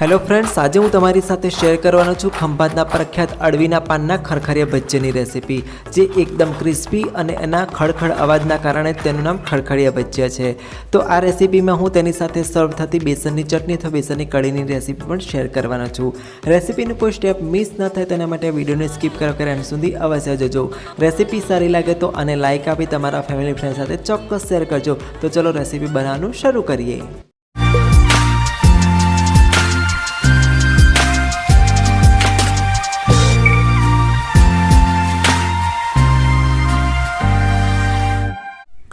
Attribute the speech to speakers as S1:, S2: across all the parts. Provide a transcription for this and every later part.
S1: Hello friends આજે હું તમારી સાથે શેર કરવાનો છું ખંભાતના પ્રખ્યાત અળવીના પાનના ખરખરિયા ભજ્જેની રેસીપી જે એકદમ ક્રિસ્પી અને એના ખડખડ અવાજના કારણે તેનું નામ ખડખડિયા ભજીયા છે. તો આ રેસીપીમાં હું તેની સાથે સર્વ થતી બેસનની ચટણી અથવા બેસનની કઢીની રેસીપી પણ શેર કરવાનો છું. રેસીપીનું કોઈ સ્ટેપ મિસ ન થાય તેના માટે વિડીયોને સ્કીપ કરો કે સુધી અવશ્ય જજો. રેસીપી સારી લાગે તો અને લાઇક આપી તમારા ફેમિલી ફ્રેન્ડ સાથે ચોક્કસ શેર કરજો. તો ચલો રેસીપી બનાવવાનું શરૂ કરીએ.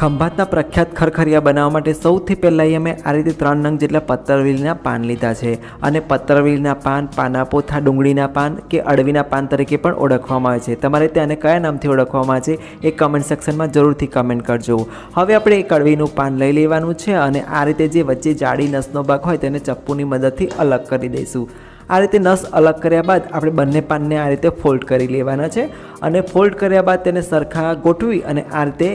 S1: ખંભાતના પ્રખ્યાત ખરખરિયા બનાવવા માટે સૌથી પહેલાં અમે આ રીતે ત્રણ નંગ જેટલા પત્તરવેલીના પાન લીધા છે. અને પત્તરવેલીના પાન પાનાપોથા ડુંગળીના પાન કે અળવીના પાન તરીકે પણ ઓળખવામાં આવે છે. તમારે તેને કયા નામથી ઓળખવામાં આવે છે એ કમેન્ટ સેક્શનમાં જરૂરથી કમેન્ટ કરજો. હવે આપણે એક અળવીનું પાન લઈ લેવાનું છે અને આ રીતે જે વચ્ચે જાડી નસનો ભાગ હોય તેને ચપ્પુની મદદથી અલગ કરી દઈશું. આ રીતે નસ અલગ કર્યા બાદ આપણે બંને પાનને આ રીતે ફોલ્ડ કરી લેવાના છે. અને ફોલ્ડ કર્યા બાદ તેને સરખા ગોઠવી અને આ રીતે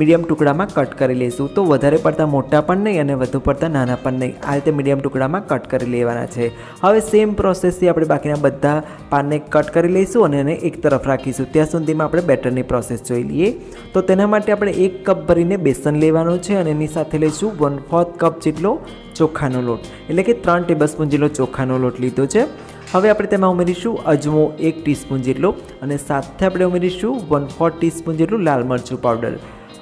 S1: મીડિયમ ટુકડામાં કટ કરી લઈશું. તો વધારે પડતા મોટા પણ નહીં અને વધુ પડતા નાના પણ નહીં. આ રીતે મીડિયમ ટુકડામાં કટ કરી લેવાના છે. હવે સેમ પ્રોસેસથી આપણે બાકીના બધા પાનને કટ કરી લઈશું અને એને એક તરફ રાખીશું. ત્યાં સુધીમાં આપણે બેટરની પ્રોસેસ જોઈ લઈએ. તો તેના માટે આપણે એક કપ ભરીને બેસન લેવાનું છે અને એની સાથે લઈશું વન ફોર્થ કપ જેટલો ચોખાનો લોટ. એટલે કે ત્રણ ટેબલસ્પૂન જેટલો ચોખાનો લોટ લીધો છે. હવે આપણે તેમાં ઉમેરીશું અજમો એક ટીસ્પૂન જેટલો અને સાથે આપણે ઉમેરીશું વન ફોર્થ ટીસ્પૂન જેટલું લાલ મરચું પાવડર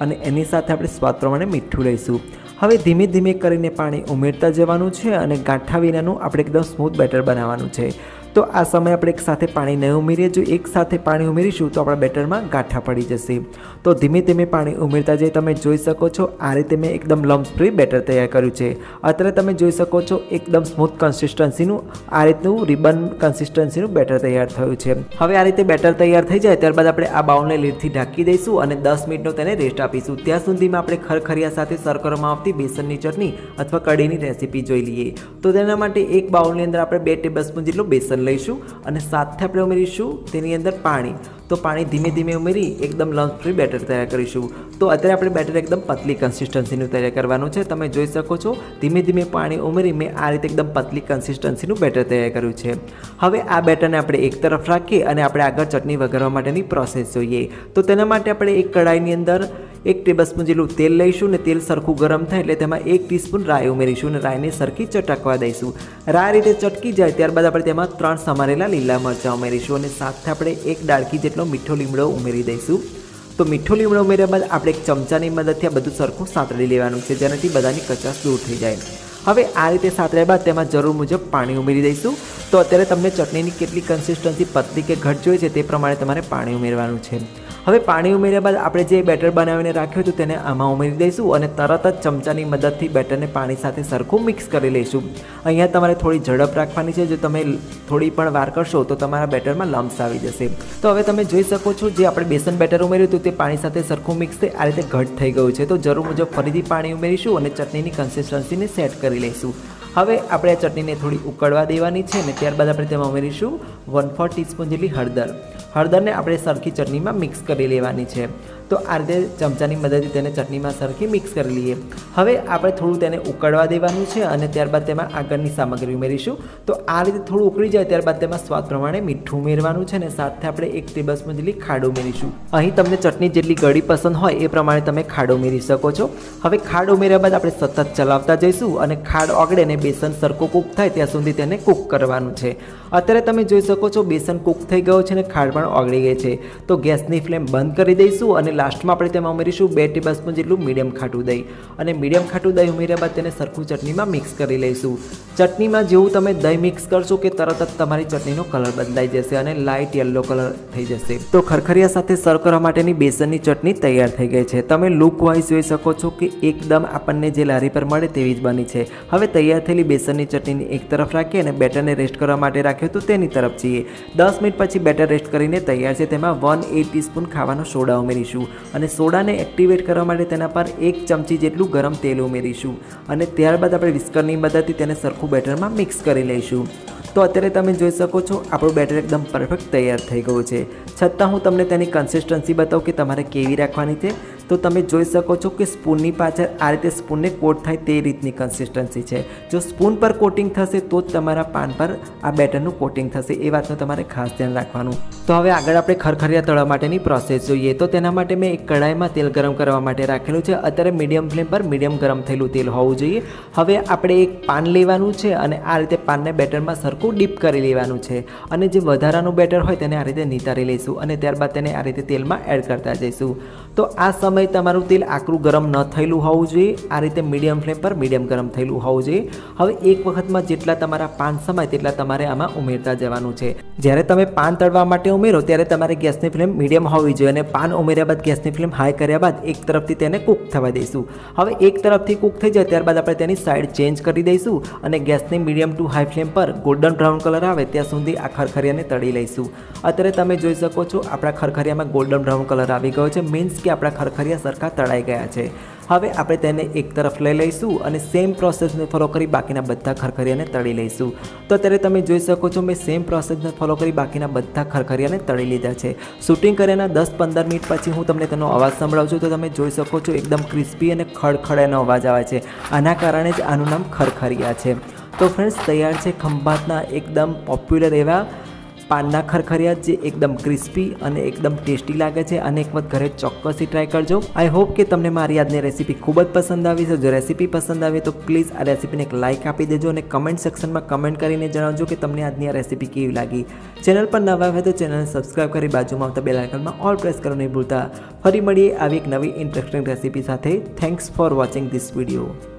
S1: અને એની સાથે આપણે સ્વાદ પ્રમાણે મીઠું લઈશું. હવે ધીમે ધીમે કરીને પાણી ઉમેરતા જવાનું છે અને ગાંઠા વિનાનું આપણે એકદમ સ્મૂથ બેટર બનાવવાનું છે. તો આ સમયે આપણે એક સાથે પાણી નહીં ઉમેરીએ. જો એક સાથે પાણી ઉમેરીશું તો આપણા બેટરમાં ગાંઠા પડી જશે. તો ધીમે ધીમે પાણી ઉમેરતા જઈ તમે જોઈ શકો છો, આ રીતે મેં એકદમ લમ્સ ફ્રી બેટર તૈયાર કર્યું છે. અત્યારે તમે જોઈ શકો છો એકદમ સ્મૂથ કન્સિસ્ટન્સીનું, આ રીતનું રિબન કન્સિસ્ટન્સીનું બેટર તૈયાર થયું છે. હવે આ રીતે બેટર તૈયાર થઈ જાય ત્યારબાદ આપણે આ બાઉલને લીડથી ઢાંકી દઈશું અને દસ મિનિટનો તેને રેસ્ટ આપીશું. ત્યાં સુધીમાં આપણે ખરખરિયા સાથે સર્વ કરવામાં આવતી બેસનની ચટણી અથવા કઢીની રેસીપી જોઈ લઈએ. તો તેના માટે એક બાઉલની અંદર આપણે બે ટેબલસ્પૂન જેટલું બેસન લઈશું અને સાથે આપણે ઉમેરીશું તેની અંદર પાણી. તો પાણી ધીમે ધીમે ઉમેરી એકદમ લંચ ફ્રી બેટર તૈયાર કરીશું. તો અત્યારે આપણે બેટર એકદમ પતલી કન્સિસ્ટન્સીનું તૈયાર કરવાનું છે. તમે જોઈ શકો છો, ધીમે ધીમે પાણી ઉમેરી મેં આ રીતે એકદમ પતલી કન્સિસ્ટન્સીનું બેટર તૈયાર કર્યું છે. હવે આ બેટરને આપણે એક તરફ રાખીએ અને આપણે આગળ ચટણી વઘારવા માટેની પ્રોસેસ જોઈએ. તો તેના માટે આપણે એક કઢાઈની અંદર એક ટેબલસ્પૂન જેટલું તેલ લઈશું ને તેલ સરખું ગરમ થાય એટલે તેમાં એક ટીસ્પૂન રાઈ ઉમેરીશું અને રાઈને સરખી ચટકવા દઈશું. રાઈ રીતે ચટકી જાય ત્યારબાદ આપણે તેમાં ત્રણ સમારેલા લીલા મરચાં ઉમેરીશું અને સાથે આપણે એક ડાળકી જેટલો મીઠો લીમડો ઉમેરી દઈશું. તો મીઠો લીમડો ઉમેર્યા બાદ આપણે એક ચમચાની મદદથી આ બધું સરખું સાંતળી લેવાનું છે, જેનાથી બધાની કચાશ દૂર થઈ જાય. હવે આ રીતે સાંતળ્યા બાદ તેમાં જરૂર મુજબ પાણી ઉમેરી દઈશું. તો અત્યારે તમને ચટણીની કેટલી કન્સિસ્ટન્સી પતલી કે ઘટ જોઈએ છે તે પ્રમાણે તમારે પાણી ઉમેરવાનું છે. હવે પાણી ઉમેર્યા બાદ આપણે જે બેટર બનાવીને રાખ્યું હતું તેને આમાં ઉમેરી દઈશું અને તરત જ ચમચાની મદદથી બેટરને પાણી સાથે સરખું મિક્સ કરી લઈશું. અહીંયા તમારે થોડી ઝડપ રાખવાની છે. જો તમે થોડી પણ વાર કરશો તો તમારા બેટરમાં લમ્સ આવી જશે. તો હવે તમે જોઈ શકો છો જે આપણે બેસન બેટર ઉમેર્યું હતું તે પાણી સાથે સરખું મિક્સ થઈ આ રીતે ઘટ થઈ ગયું છે. તો જરૂર મુજબ ફરીથી પાણી ઉમેરીશું અને ચટણીની કન્સિસ્ટન્સીને સેટ કરી લઈશું. હવે આપણે આ ચટણીને થોડી ઉકળવા દેવાની છે અને ત્યારબાદ આપણે તેમાં ઉમેરીશું વન ફોર ટીસ્પૂન જેટલી હળદર. હળદરને આપણે સરખી ચટણીમાં મિક્સ કરી લેવાની છે. તો આ રીતે ચમચાની મદદથી તેને ચટણીમાં સરખી મિક્સ કરી લઈએ. હવે આપણે થોડું તેને ઉકળવા દેવાનું છે અને ત્યારબાદ તેમાં આગળની સામગ્રી ઉમેરીશું. તો આ રીતે થોડું ઉકળી જાય ત્યારબાદ તેમાં સ્વાદ પ્રમાણે મીઠું ઉમેરવાનું છે અને સાથે આપણે એક ટેબલસ્પૂન જેટલી ખાડ ઉમેરીશું. અહીં તમને ચટણી જેટલી ગળી પસંદ હોય એ પ્રમાણે તમે ખાડ ઉમેરી શકો છો. હવે ખાડ ઉમેર્યા બાદ આપણે સતત ચલાવતા જઈશું અને ખાડ ઓગળે અને બેસન સરખું કૂક થાય ત્યાં સુધી તેને કૂક કરવાનું છે. અત્યારે તમે જોઈ શકો છો બેસન કૂક થઈ ગયો છે અને ખાડ પણ ઓગળી ગઈ છે. તો ગેસની ફ્લેમ બંધ કરી દઈશું અને લાસ્ટમાં આપણે તેમાં ઉમેરીશું બે ટેબલ સ્પૂન જેટલું મીડિયમ ખાટું દહીં. અને મીડિયમ ખાટું દહીં ઉમેર્યા બાદ તેને સરખું ચટણીમાં મિક્સ કરી લઈશું. ચટણીમાં જેવું તમે દહીં મિક્સ કરશો કે તરત જ તમારી ચટણીનો કલર બદલાઈ જશે અને લાઇટ યલો કલર થઈ જશે. તો ખરખરિયા સાથે સર્વ કરવા માટેની બેસનની ચટણી તૈયાર થઈ ગઈ છે. તમે લુક વાઇઝ જોઈ શકો છો કે એકદમ આપણને જે લારી પર મળે તેવી જ બની છે. હવે તૈયાર થયેલી બેસનની ચટણીને એક તરફ રાખીએ અને બેટરને રેસ્ટ કરવા માટે રાખ્યો તો તેની તરફ જઈએ. દસ મિનિટ પછી બેટર રેસ્ટ કરીને તૈયાર છે તેમાં વન એટ ટીસ્પૂન ખાવાનો સોડા ઉમેરીશું. અને સોડાને એક્ટિવેટ કરવા માટે તેના પર એક ચમચી જેટલું ગરમ તેલ ઉમેરીશું અને ત્યારબાદ આપણે વિસ્કરની મદદથી તેને સરખું બેટરમાં મિક્સ કરી લઈશું. તો અત્યારે તમે જોઈ શકો છો, આપણું બેટર એકદમ પરફેક્ટ તૈયાર થઈ ગયું છે. છતાં હું તમને તેની કન્સિસ્ટન્સી બતાવું કે તમારે કેવી રાખવાની છે. તો તમે જોઈ શકો છો કે સ્પૂનની પાછળ આ રીતે સ્પૂનને કોટ થાય તે રીતની કન્સિસ્ટન્સી છે. જો સ્પૂન પર કોટિંગ થશે તો જ તમારા પાન પર આ બેટરનું કોટિંગ થશે, એ વાતનું તમારે ખાસ ધ્યાન રાખવાનું. તો હવે આગળ આપણે ખરખરિયા તળવા માટેની પ્રોસેસ જોઈએ. તો તેના માટે મેં એક કઢાઈમાં તેલ ગરમ કરવા માટે રાખેલું છે. અત્યારે મીડિયમ ફ્લેમ પર મીડિયમ ગરમ થયેલું તેલ હોવું જોઈએ. હવે આપણે એક પાન લેવાનું છે અને આ રીતે પાનને બેટરમાં સરખું ડીપ કરી લેવાનું છે. અને જે વધારાનું બેટર હોય તેને આ રીતે નિતારી લઈશું અને ત્યારબાદ તેને આ રીતે તેલમાં એડ કરતા જઈશું. તો આ સમયે તમારું તેલ આકરું ગરમ ન થયેલું હોવું જોઈએ. આ રીતે મીડિયમ ફ્લેમ પર મીડિયમ ગરમ થયેલું હોવું જોઈએ. હવે એક વખતમાં જેટલા તમારા પાન સમાય તેટલા તમારે આમાં ઉમેરતા જવાનું છે. જ્યારે તમે પાન તળવા માટે ઉમેરો, ત્યારે તમારે ગેસની ફ્લેમ મીડિયમ હોવી જોઈએ અને પાન ઉમેર્યા બાદ ગેસની ફ્લેમ હાઈ કર્યા બાદ એક તરફથી તેને કૂક થવા દઈશું. હવે એક તરફથી કૂક થઈ જાય, ત્યારબાદ આપણે તેની સાઈડ ચેન્જ કરી દઈશું અને ગેસની મીડિયમ ટુ હાઈ ફ્લેમ પર ગોલ્ડન બ્રાઉન કલર આવે ત્યાં સુધી આ ખરખરિયાને તળી લઈશું. અત્યારે તમે જોઈ શકો છો, આપણા ખરખરિયામાં ગોલ્ડન બ્રાઉન કલર આવી ગયો છે. મીન્સ કે આપણા ખરખરિયા સરખા તળાઈ ગયા છે. હવે આપણે તેને એક તરફ લઈ લઈશું અને સેમ પ્રોસેસને ફોલો કરી બાકીના બધા ખરખરિયાને તળી લઈશું. તો અત્યારે તમે જોઈ શકો છો મેં સેમ પ્રોસેસને ફોલો કરી બાકીના બધા ખરખરિયાને તળી લીધા છે. શૂટિંગ કર્યાના દસ પંદર મિનિટ પછી હું તમને તેનો અવાજ સંભળાવું છું. તો તમે જોઈ શકો છો એકદમ ક્રિસ્પી અને ખડખડાનો અવાજ આવે છે. આના કારણે જ આનું નામ ખરખરિયા છે. તો ફ્રેન્ડ્સ તૈયાર છે ખંભાતના એકદમ પોપ્યુલર એવા પાનના ખરખરિયા જે એકદમ ક્રિસ્પી અને એકદમ ટેસ્ટી લાગે છે. અને એક વખત ઘરે ચોક્કસથી ટ્રાય કરજો. આઈ હોપ કે તમને મારી આજની રેસીપી ખૂબ જ પસંદ આવી છે. જો રેસીપી પસંદ આવી તો પ્લીઝ આ રેસીપીને એક લાઇક આપી દેજો અને કમેન્ટ સેક્શનમાં કમેન્ટ કરીને જણાવજો કે તમને આજની આ રેસીપી કેવી લાગી. ચેનલ પર નવા હોય તો ચેનલને સબસ્ક્રાઇબ કરી બાજુમાં આવતા બેલ આઇકનમાં ઓલ પ્રેસ કરો નહીં ભૂલતા. ફરી મળીએ આવી એક નવી ઇન્ટરેસ્ટિંગ રેસીપી સાથે. Thanks for watching this video